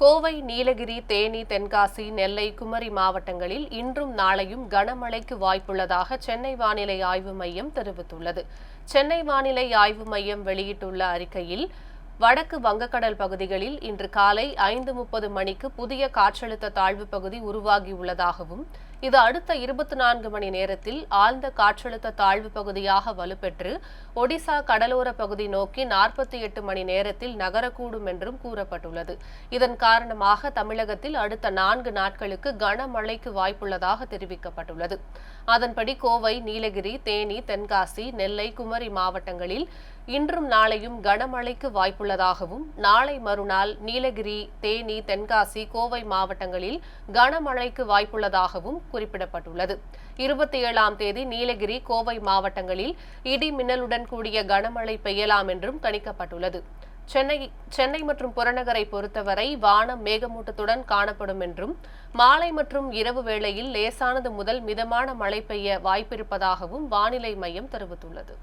கோவை நீலகிரி தேனி தென்காசி நெல்லை குமரி மாவட்டங்களில் இன்றும் நாளையும் கனமழைக்கு வாய்ப்புள்ளதாக சென்னை வானிலை ஆய்வு மையம் தெரிவித்துள்ளது. சென்னை வானிலை ஆய்வு மையம் வெளியிட்டுள்ள அறிக்கையில் வடக்கு வங்கக்கடல் பகுதிகளில் இன்று காலை ஐந்து முப்பது மணிக்கு புதிய காற்றழுத்த தாழ்வு பகுதி உருவாகியுள்ளதாகவும் இது அடுத்த இருபத்தி நான்கு மணி நேரத்தில் ஆழ்ந்த காற்றழுத்த தாழ்வு பகுதியாக வலுப்பெற்று ஒடிசா கடலோர பகுதி நோக்கி நாற்பத்தி எட்டு மணி நேரத்தில் நகரக்கூடும் என்றும் கூறப்பட்டுள்ளது. இதன் காரணமாக தமிழகத்தில் அடுத்த நான்கு நாட்களுக்கு கனமழைக்கு வாய்ப்புள்ளதாக தெரிவிக்கப்பட்டுள்ளது. அதன்படி கோவை நீலகிரி தேனி தென்காசி நெல்லை குமரி மாவட்டங்களில் இன்றும் நாளையும் கனமழைக்கு உள்ளதாகவும் நாளை மறுநாள் நீலகிரி தேனி தென்காசி கோவை மாவட்டங்களில் கனமழைக்கு வாய்ப்புள்ளதாகவும் குறிப்பிடப்பட்டுள்ளது. இருபத்தி ஏழாம் தேதி நீலகிரி கோவை மாவட்டங்களில் இடி மின்னலுடன் கூடிய கனமழை பெய்யலாம் என்றும் கணிக்கப்பட்டுள்ளது சென்னை சென்னை மற்றும் புறநகரை பொறுத்தவரை வானம் மேகமூட்டத்துடன் காணப்படும் என்றும் மாலை மற்றும் இரவு வேளையில் லேசானது முதல் மிதமான மழை பெய்ய வாய்ப்பிருப்பதாகவும் வானிலை மையம் தெரிவித்துள்ளது.